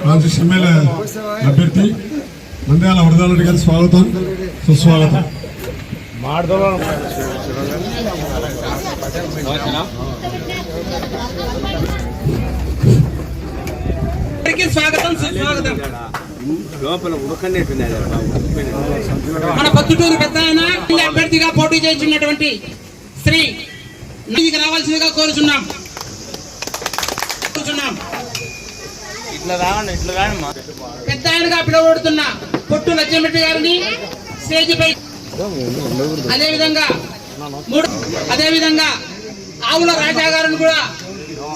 Congress MLA అభ్యర్థి నంద్యాల వరదారెడ్డి గారి స్వాగతం సుస్వాగతం అందరికీ స్వాగతం సుస్వాగతం లోపల ఉడకనేట్టున్నాయి మన పొద్దుటూరు పెద్ద ఆయన అభ్యర్థిగా పోటీ చేస్తున్నటువంటి శ్రీ నీకు రావాల్సిందిగా కోరుచున్నాం. కోరుచున్నాం. ఇట్లా రావండి ఇట్లా రాండి పెద్ద ఆయనగా పిలువబడుతున్న పొట్టు లక్ష్మరెడ్డి గారిని స్టేజ్ పై అదే విధంగా మూడు అదే విధంగా ఆవుల రాజా గారిని కూడా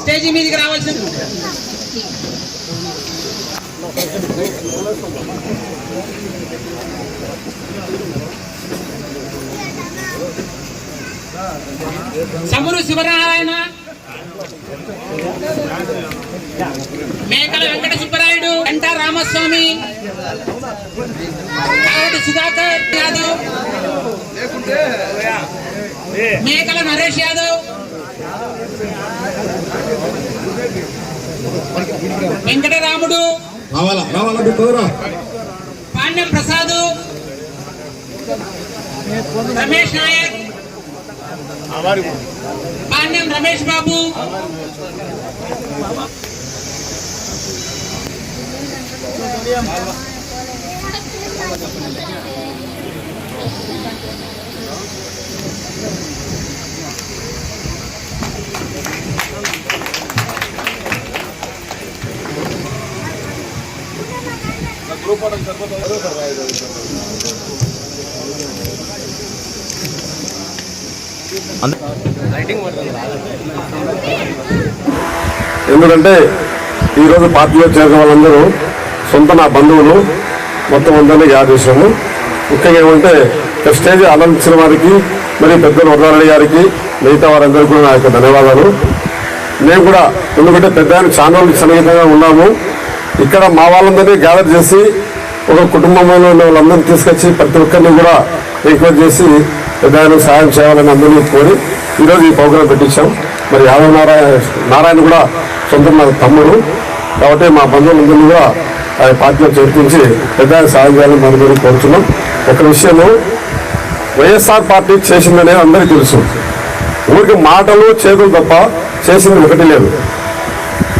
స్టేజీ మీదకి రావాల్సింది. చమురు శివనారాయణ మేకల వెంకట సుబ్బరాయుడు. వెంట రామస్వామి. సుధాకర్ యాదవ్. మేకల నరేష్ యాదవ్. వెంకటరాముడు. రావాలా రావాలా మీరు తొందరగా పాండ్యం ప్రసాద్ రమేష్ నాయక్ పాండ్యం రమేష్ బాబు ఎందుకంటే ఈరోజు పార్టీలో చేరిన వాళ్ళందరూ సొంత నా బంధువులు మొత్తం అందరినీ యాద్ చేశాము. ముఖ్యంగా ఏమంటే స్టేజ్ ఆనందించిన వారికి మరియు పెద్దలు వరదారెడ్డి గారికి మిగతా వారందరికీ కూడా నా యొక్క ధన్యవాదాలు. మేము కూడా ఎందుకంటే పెద్ద ఆయన చాలా రోజులు సన్నిహితంగా ఉన్నాము. ఇక్కడ మా వాళ్ళందరినీ గ్యాదర్ చేసి ఒక కుటుంబంలో ఉన్న వాళ్ళందరినీ తీసుకొచ్చి ప్రతి ఒక్కరిని కూడా రిక్వెస్ట్ చేసి పెద్ద సాయం చేయాలని అందరినీ కోరి ఈరోజు ఈ ప్రోగ్రాం పెట్టించాం. మరి యాదవ్ నారాయణ నారాయణ కూడా సొంత నా తమ్ముడు. కాబట్టి మా బంధువులందరినీ కూడా ఆ పార్టీలో చేర్పించి పెద్ద సాయం చేయాలని మనందరూ కోరుతున్నాం. ఒక విషయము వైఎస్ఆర్ పార్టీ చేసిందనేది అందరికీ తెలుసు. ఊరికి మాటలు చేతులు తప్ప చేసింది ఒకటి లేదు.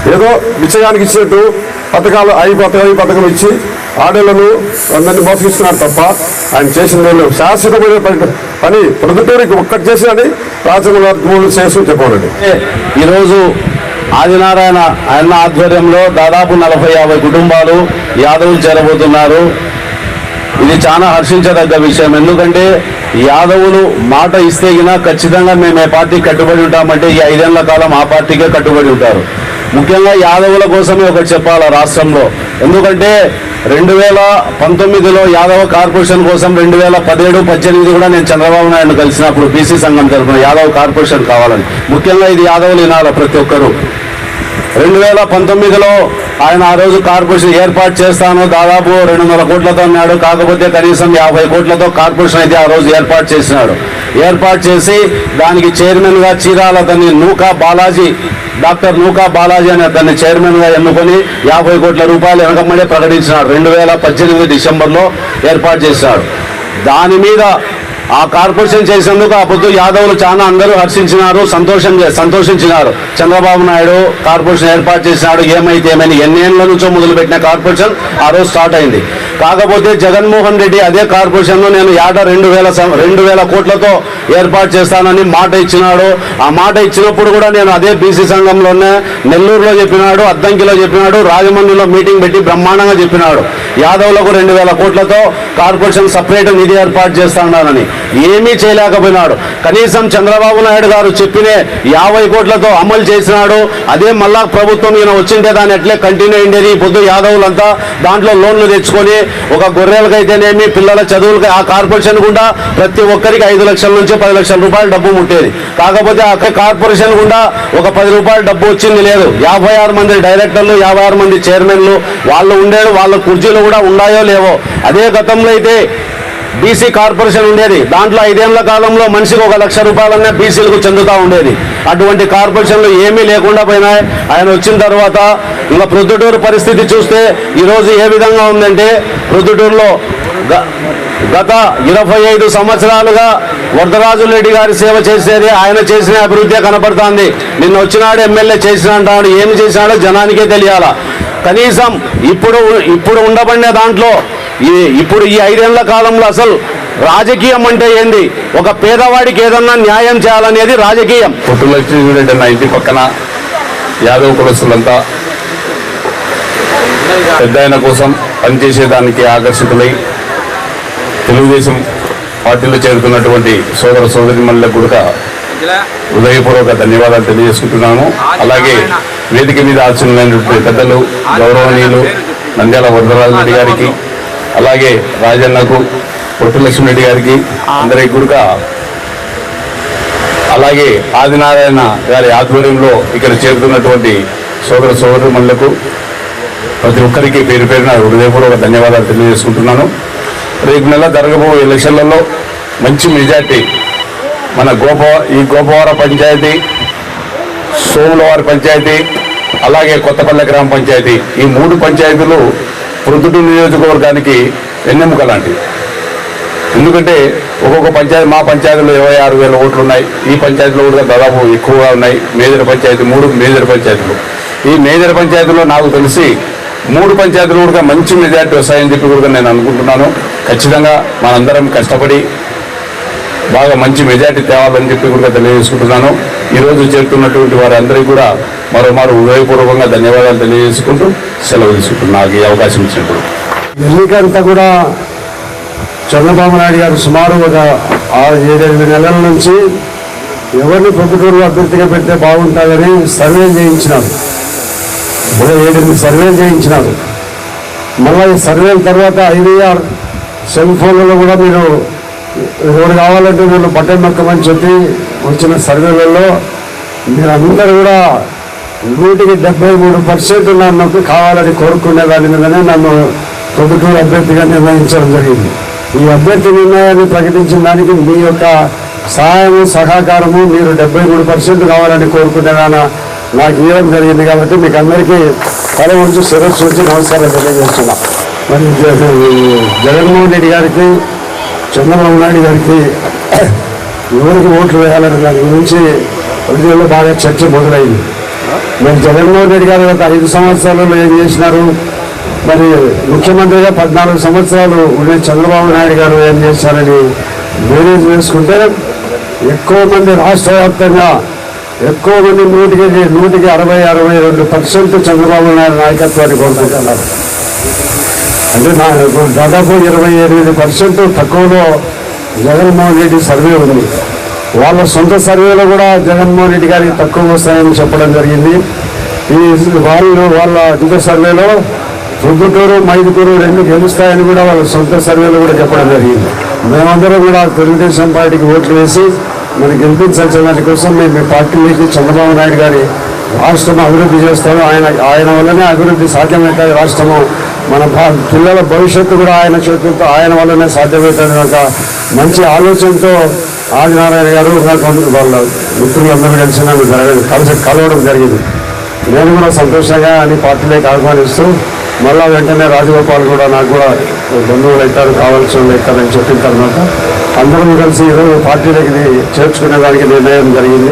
ఏదో విషయానికి ఇచ్చినట్టు పథకాలు అవి పథకం ఈ పథకం ఇచ్చి ఆడేళ్ళను అందరినీ మోసగిస్తున్నారు తప్ప ఆయన చేసిన శాశ్వతమైన పని- పని ప్రొద్దుటూరికి ఒక్కటి చేసినది రాజమూలు చేస్తూ చెప్పాలండి. ఈరోజు ఆదినారాయణ ఆయన ఆధ్వర్యంలో దాదాపు నలభై యాభై కుటుంబాలు యాదవులు చేరబోతున్నారు. ఇది చాలా హర్షించదగ్గ విషయం. ఎందుకంటే యాదవులు మాట ఇస్తే గినా ఖచ్చితంగా మేము ఏ పార్టీకి కట్టుబడి ఉంటామంటే ఈ ఐదేళ్ళ కాలం ఆ పార్టీకే కట్టుబడి ఉంటారు. ముఖ్యంగా యాదవుల కోసమే ఒకటి చెప్పాలి రాష్ట్రంలో. ఎందుకంటే రెండు వేల పంతొమ్మిదిలో యాదవ కార్పొరేషన్ కోసం రెండు వేల పదిహేడు పద్దెనిమిది కూడా నేను చంద్రబాబు నాయుడు కలిసినప్పుడు బీసీ సంఘం తరఫున యాదవ కార్పొరేషన్ కావాలని. ముఖ్యంగా ఇది యాదవులు వినాలి ప్రతి ఒక్కరూ? రెండు వేల పంతొమ్మిదిలో ఆయన ఆ రోజు కార్పొరేషన్ ఏర్పాటు చేస్తాను. దాదాపు రెండు వందల కోట్లతో అన్నాడు కాకపోతే కనీసం యాభై కోట్లతో కార్పొరేషన్ అయితే ఆ రోజు ఏర్పాటు చేసినాడు. ఏర్పాటు చేసి దానికి చైర్మన్గా చీరాల అతన్ని నూకా బాలాజీ డాక్టర్ నూకా బాలాజీ అనే అతన్ని చైర్మన్గా ఎన్నుకొని యాభై కోట్ల రూపాయలు వెనకమ్మడే ప్రకటించినాడు. రెండు వేల పద్దెనిమిది డిసెంబర్లో ఏర్పాటు చేశాడు దాని మీద ఆ కార్పొరేషన్ చేసేందుకు అప్పుడు యాదవ్లు యాదవులు చాలా అందరూ హర్షించినారు సంతోషం చే- సంతోషించినారు. చంద్రబాబు నాయుడు కార్పొరేషన్ ఏర్పాటు చేసినాడు ఏమైతే ఏమని ఎన్నేళ్ళ నుంచో మొదలుపెట్టిన కార్పొరేషన్ ఆ రోజు స్టార్ట్ అయింది. కాకపోతే జగన్మోహన్ రెడ్డి అదే కార్పొరేషన్లో నేను ఏట రెండు వేల సం- రెండు వేల కోట్లతో ఏర్పాటు చేస్తానని మాట ఇచ్చినాడు. ఆ మాట ఇచ్చినప్పుడు కూడా నేను అదే బీసీ సంఘంలోనే నెల్లూరులో చెప్పినాడు అద్దంకిలో చెప్పినాడు రాజమండ్రిలో మీటింగ్ పెట్టి బ్రహ్మాండంగా చెప్పినాడు. యాదవులకు రెండు వేల కోట్లతో కార్పొరేషన్ సపరేట్ నిధి ఏర్పాటు చేస్తానని. ఏమీ చేయలేకపోయినాడు. కనీసం చంద్రబాబు నాయుడు గారు చెప్పిన యాభై కోట్లతో అమలు చేసినాడు. అదే మళ్ళా ప్రభుత్వం ఈయన వచ్చింటే దాన్ని ఎట్లే కంటిన్యూ అయిండేది. పొద్దు యాదవులంతా దాంట్లో లోన్లు తెచ్చుకొని ఒక గొర్రెలకైతేనేమి పిల్లల చదువులకి ఆ కార్పొరేషన్ గుండా ప్రతి ఒక్కరికి ఐదు లక్షల నుంచి పది లక్షల రూపాయలు డబ్బు ముట్టేది. కాకపోతే ఆ కార్పొరేషన్ గుండా ఒక పది రూపాయలు డబ్బు వచ్చింది లేదు. యాభై ఆరు మంది డైరెక్టర్లు యాభై ఆరు మంది చైర్మన్లు వాళ్ళు ఉండేది వాళ్ళ కుర్చీలు కూడా ఉన్నాయో లేవో. అదే గతంలో అయితే బీసీ కార్పొరేషన్ ఉండేది. దాంట్లో ఐదేళ్ళ కాలంలో మనిషికి ఒక లక్ష రూపాయలన్నా బీసీలకు చెందుతూ ఉండేది. అటువంటి కార్పొరేషన్లు ఏమీ లేకుండా పోయినాయి. ఆయన వచ్చిన తర్వాత ఇంకా ప్రొద్దుటూరు పరిస్థితి చూస్తే ఈరోజు ఏ విధంగా ఉందంటే ప్రొద్దుటూరులో గ- గత ఇరవై ఐదు సంవత్సరాలుగా వరదరాజు రెడ్డి గారి సేవ చేసేది ఆయన చేసిన అభివృద్ధి కనపడుతోంది. నిన్న వచ్చినాడు ఎమ్మెల్యే చేసిన అంటాడు. ఏమి చేసినాడో జనానికే తెలియాల. కనీసం ఇప్పుడు ఇప్పుడు ఉండబడిన దాంట్లో ఇప్పుడు ఈ ఐదేళ్ళ కాలంలో అసలు రాజకీయం అంటే ఏంది? ఒక పేదవాడికి ఏదన్నా న్యాయం చేయాలనేది రాజకీయం. పుట్టులక్ష్మి చూడండి నా ఇంటి పక్కన యాదవ్ కులస్తులంతా పెద్ద ఆయన కోసం పనిచేసేదానికి ఆకర్షితులై తెలుగుదేశం పార్టీలో చేరుతున్నటువంటి సోదర సోదరి మనులకు కూడా హృదయపూర్వక ధన్యవాదాలు తెలియజేసుకుంటున్నాను. అలాగే వేదిక మీద ఆచరణైనటువంటి పెద్దలు గౌరవనీయులు నంద్యాల వరదరాజు రెడ్డి గారికి అలాగే రాజన్నకు రెడ్డి గారికి అందరికీ కూడా అలాగే ఆదినారాయణ గారి ఆధ్వర్యంలో ఇక్కడ చేరుతున్నటువంటి సోదర సోదరుమణులకు ప్రతి ఒక్కరికి పేరు పేరున హృదయపూర్వక ధన్యవాదాలు తెలియజేసుకుంటున్నాను. రేపు నెల జరగబోయే ఎలక్షన్లలో మంచి మెజార్టీ మన గోప ఈ గోపవర పంచాయతీ సోములవారి పంచాయతీ అలాగే కొత్తపల్లె గ్రామ పంచాయతీ ఈ మూడు పంచాయతీలు ప్రొద్దుటూరు నియోజకవర్గానికి వెన్నెముక లాంటివి ఎందుకంటే ఒక్కొక్క పంచాయతీ మా పంచాయతీలో ఇరవై ఆరు వేల ఓట్లు ఉన్నాయి ఈ పంచాయతీలో కూడా దాదాపు ఎక్కువగా ఉన్నాయి. మేజర్ పంచాయతీ మూడు మేజర్ పంచాయతీలు. ఈ మేజర్ పంచాయతీలో నాకు తెలిసి మూడు పంచాయతీలు కూడా మంచి మెజార్టీ వస్తాయని చెప్పి కూడా నేను అనుకుంటున్నాను. ఖచ్చితంగా మనందరం కష్టపడి బాగా మంచి మెజార్టీ తేవాలని చెప్పి కూడా తెలియజేసుకుంటున్నాను. ఈరోజు చేరుతున్నటువంటి వారందరికీ కూడా మరోమారు హృదయపూర్వకంగా ధన్యవాదాలు తెలియజేసుకుంటూ సెలవు తీసుకుంటున్నాను నాకు ఈ అవకాశం ఇచ్చినప్పుడు ఎన్నికంతా కూడా చంద్రబాబు నాయుడు గారు సుమారు ఒక ఆరు ఏడెనిమిది నెలల నుంచి ఎవరిని ప్రభుత్వంలో అభ్యర్థిగా పెడితే బాగుంటుందని సర్వే చేయించినారు. ఒక ఏడెనిమిది సర్వేలు చేయించినారు. మళ్ళీ ఈ సర్వేల తర్వాత ఐవీఆర్ సెల్ ఫోన్లలో కూడా మీరు ఎవరు కావాలంటే వీళ్ళు బట్టలు నొక్కమని చెప్పి వచ్చిన సర్వేలలో మీరందరూ కూడా నూటికి డెబ్బై మూడు పర్సెంట్ నన్ను కావాలని కోరుకునే దాని మీదనే నన్ను ప్రభుత్వ అభ్యర్థిగా నిర్ణయించడం జరిగింది. ఈ అభ్యర్థి నిర్ణయాన్ని ప్రకటించిన దానికి మీ యొక్క సహాయము సహకారము మీరు డెబ్బై మూడు పర్సెంట్ కావాలని కోరుకునేదాన నాకు ఇవ్వడం జరిగింది కాబట్టి మీకు అందరికీ తల ఉంచి శిరస్సు ఉంచి నమస్కారం తెలియజేస్తున్నా. మరి జగన్మోహన్ రెడ్డి గారికి చంద్రబాబు నాయుడు గారికి ఎవరికి ఓట్లు వేయాలని దాని గురించి ప్రజల్లో బాగా చర్చ మొదలైంది. మరి జగన్మోహన్ రెడ్డి గారు గత ఐదు సంవత్సరాలలో ఏం చేసినారు? మరి ముఖ్యమంత్రిగా పద్నాలుగు సంవత్సరాలు ఉండే చంద్రబాబు నాయుడు గారు ఏం చేశారని మేనేజ్ వేసుకుంటే ఎక్కువ మంది రాష్ట్ర వ్యాప్తంగా ఎక్కువ మంది నూటికి నూటికి అరవై అరవై రెండు పర్సెంట్ చంద్రబాబు నాయుడు నాయకత్వాన్ని కోరుకుంటున్నారు. అంటే నా దాదాపు ఇరవై ఎనిమిది పర్సెంట్ తక్కువలో జగన్మోహన్ రెడ్డి సర్వే ఉంది. వాళ్ళ సొంత సర్వేలో కూడా జగన్మోహన్ రెడ్డి గారికి తక్కువ వస్తాయని చెప్పడం జరిగింది. ఈ వాళ్ళు వాళ్ళ ఇంత సర్వేలో ప్రొద్దుటూరు మైదుకూరు రెండు గెలుస్తాయని కూడా వాళ్ళ సొంత సర్వేలో కూడా చెప్పడం జరిగింది. మేమందరం కూడా తెలుగుదేశం పార్టీకి ఓట్లు వేసి మనం గెలిపించాల్సిన దాని కోసం మేము మీ పార్టీలోకి చంద్రబాబు నాయుడు గారి రాష్ట్రం అభివృద్ధి చేస్తాము. ఆయన ఆయన వల్లనే అభివృద్ధి సాధ్యమవుతుంది రాష్ట్రము. మన పిల్లల భవిష్యత్తు కూడా ఆయన చేతులతో ఆయన వల్లనే సాధ్యమవుతుంది ఒక మంచి ఆలోచనతో ఆదినారాయణ గారు నాకు వాళ్ళ మిత్రులందరూ కలిసి నన్ను జరగదు కలిసి కలవడం జరిగింది. నేను కూడా సంతోషంగా అని పార్టీలోకి ఆహ్వానిస్తూ మళ్ళా వెంటనే రాజగోపాల్ కూడా నాకు కూడా బంధువులు అవుతారు కావాల్సిన వాళ్ళు అవుతారని చెప్పిన తర్వాత అందరం కలిసి ఈరోజు పార్టీలోకి చేర్చుకునే దానికి నిర్ణయం జరిగింది.